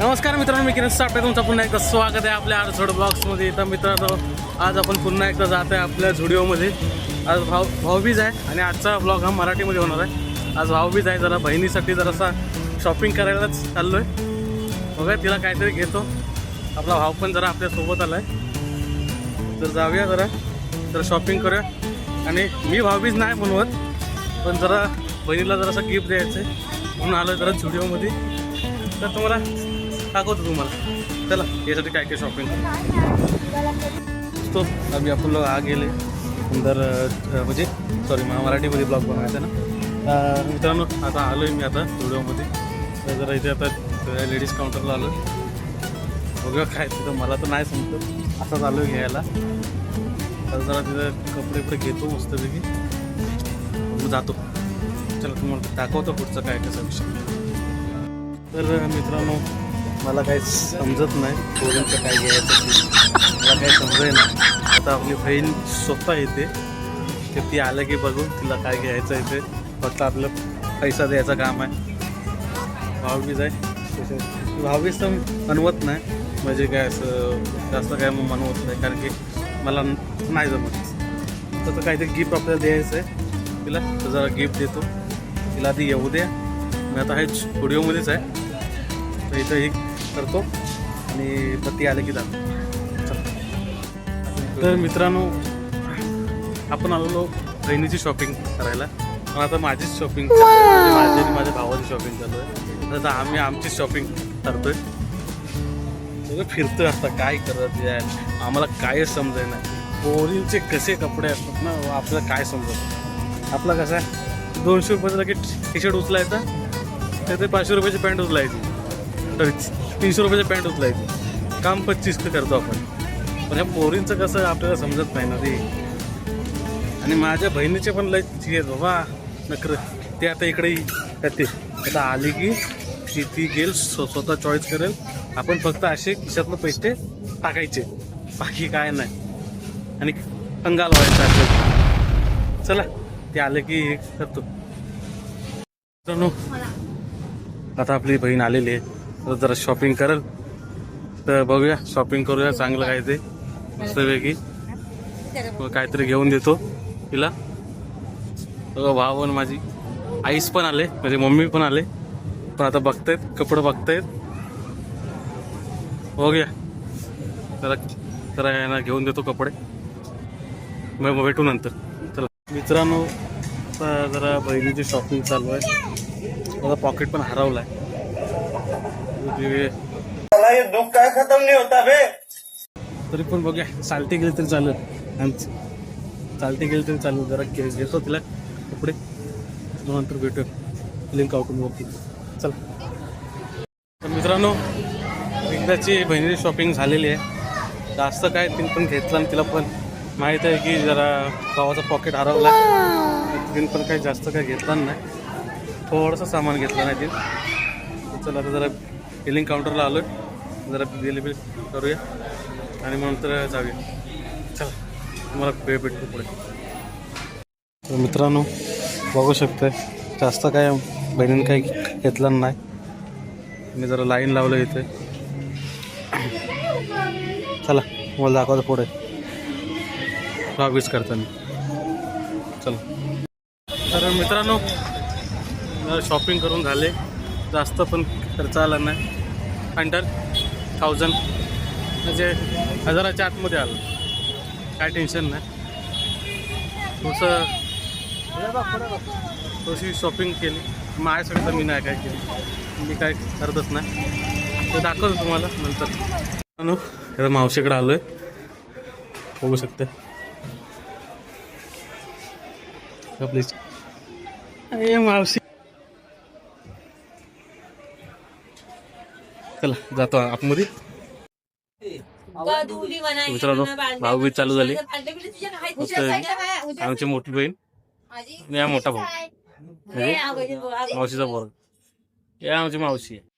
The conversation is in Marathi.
नमस्कार मित्रांनो मी किरण साठे. तुमचं पुन्हा एकदा स्वागत आहे आपल्या आरसोड ब्लॉग्समध्ये तर मित्रांनो आज आपण पुन्हा एकदा जात आहे आपल्या झुडिओमध्ये. आज भाऊ भाऊबीज आहे आणि आजचा ब्लॉग हा मराठीमध्ये होणार आहे. आज भाऊबीज आहे जरा बहिणीसाठी जरासा शॉपिंग करायलाच चाललो आहे बघा तिला काहीतरी घेतो. आपला भाऊ पण जरा आपल्यासोबत आला आहे तर जाऊया जरा. जरा शॉपिंग करूया. आणि मी भाऊबीज नाही बनवत पण जरा बहिणीला जरासा गिफ्ट द्यायचं आहे म्हणून आलो जरा झुडिओमध्ये. तर तुम्हाला दाखवतो तुम्हाला. चला यासाठी काय काय शॉपिंग तो आम्ही आपण लोक आ गेले सुंदर म्हणजे सॉरी मराठीमध्ये ब्लॉग बनवायचा ना. मित्रांनो आता आलो आहे मी आता व्हिडिओमध्ये. तर जरा इथे आता लेडीज काउंटरला आलो बघा काय तिथं मला तर नाही समजत. असंच आलो आहे घ्यायला. तर जरा तिथं कपडे बिपडे घेतो मस्तपैकी. मग जातो. चला तुम्हाला दाखवतो पुढचं काय कसं विषय तर मित्रांनो मला काही समजत नाही. पोरींचं काय घ्यायचं मला काही समजाय ना आता आपली बहीण स्वतः येते. की ती आलं की बघू तिला काय घ्यायचं आहे ते. फक्त आपलं पैसा द्यायचं काम आहे. भाऊबीज आहे. भाऊबीज तर मनवत नाही. म्हणजे काय असं जास्त काय मग मनवत नाही. कारण की मला नाही जमत. तसं काहीतरी गिफ्ट आपल्याला द्यायचं आहे तिला तर जरा गिफ्ट देतो. तिला आधी येऊ द्या. मी आता हे स्टुडिओमध्येच आहे. तर इथं एक करतो. आणि पती आले की जातो. तर मित्रांनो आपण आलेलो बहिणीची शॉपिंग करायला. पण आता माझीच शॉपिंग माझी आणि माझ्या भावाची शॉपिंग चालू आहे. तर आता आम्ही आमचीच शॉपिंग करतोय. सगळं फिरतोय आता. काय करत आहे आम्हाला कायच समजाय नाही पोरींचे कसे कपडे असतात ना आपल्याला काय समजत आपला कसा आहे? दोनशे रुपयाचं लगेच टी शर्ट उचलायचं. तर ते पाचशे रुपयाची पॅन्ट उचलायची. तर तीनशे रुपयाची पॅन्ट उचलायची. काम पच्चीस करतो आपण. पण ह्या पोरींचं कसं आपल्याला समजत नाही ना ते आणि माझ्या बहिणीचे पण लय हे आहेत बाबा. नकर ते आता इकडे येते आता आली की ती ती गेल स्व- स्वतः चॉईस करेल. आपण फक्त असे खिशातनं पैसे टाकायचे. बाकी काय नाही. आणि अंगाल व्हायचं चला ते आलं की हे करतो. आता आपली बहीण आलेली आहे. जरा शॉपिंग करेल. तर बघूया शॉपिंग करूया चांगलं काय ते. मस्तपैकी. मग काहीतरी घेऊन देतो तिला. बघा भाव पण माझी. आईस पण आले म्हणजे मम्मी पण आले. पण आता बघतायत कपडे बघतायत. बघूया. जरा जरा यांना घेऊन देतो कपडे. मग भेटू नंतर. चला. मित्रांनो जरा बहिणीची शॉपिंग चालू आहे. माझा पॉकेट पण हरवला आहे काय होता बे तरी पण बघूया. चालते गेले तरी चालेल आमची चालते गेले तरी चालू जरा केस घेतो तिला कपडे. नंतर भेटू. लिंक आउटून बघतो. चला. तर मित्रांनो एकदाची बहिणीची शॉपिंग झालेली आहे. जास्त काय तिने पण घेतलं आणि तिला पण माहीत आहे की जरा गावाचा पॉकेट हरवला. तिने पण काही जास्त काही घेतलं नाही. थोडंसं सामान घेतलं नाही तिने. चला आता जरा हिलिंग काउंटरला आलो आहे जरा बिल बिल करूया. आणि मग नंतर जाऊया. चला तुम्हाला वेळ भेटतो पुढे. तर मित्रांनो बघू शकतोय जास्त काय बहिणीनं काही घेतलं नाही. मी जरा लाईन लावलं इथे. चला मला दाखवतो पुढे. लॉबीज करताना. चला. तर मित्रांनो शॉपिंग करून झाले. जास्त पण खर्च आला नाही. अंडर थाउजंड म्हणजे हजाराच्या आतमध्ये आलं. काय टेन्शन नाही. थोडंसं थोडीशी शॉपिंग केली. माझ्यासाठी तर मी नाही काय केली. मी काय करतच नाही. ते दाखवतो तुम्हाला नंतर. अनु आता मावशीकडे आलो आहे बघू शकते. प्लीज अरे मावशी. चला जातो आतमध्ये. मित्रांनो भाऊबीज चालू झाली. आमची मोठी बहीण. आणि हा मोठा भाऊ. म्हणजे मावशीचा पोरग. हे आमची मावशी. आहे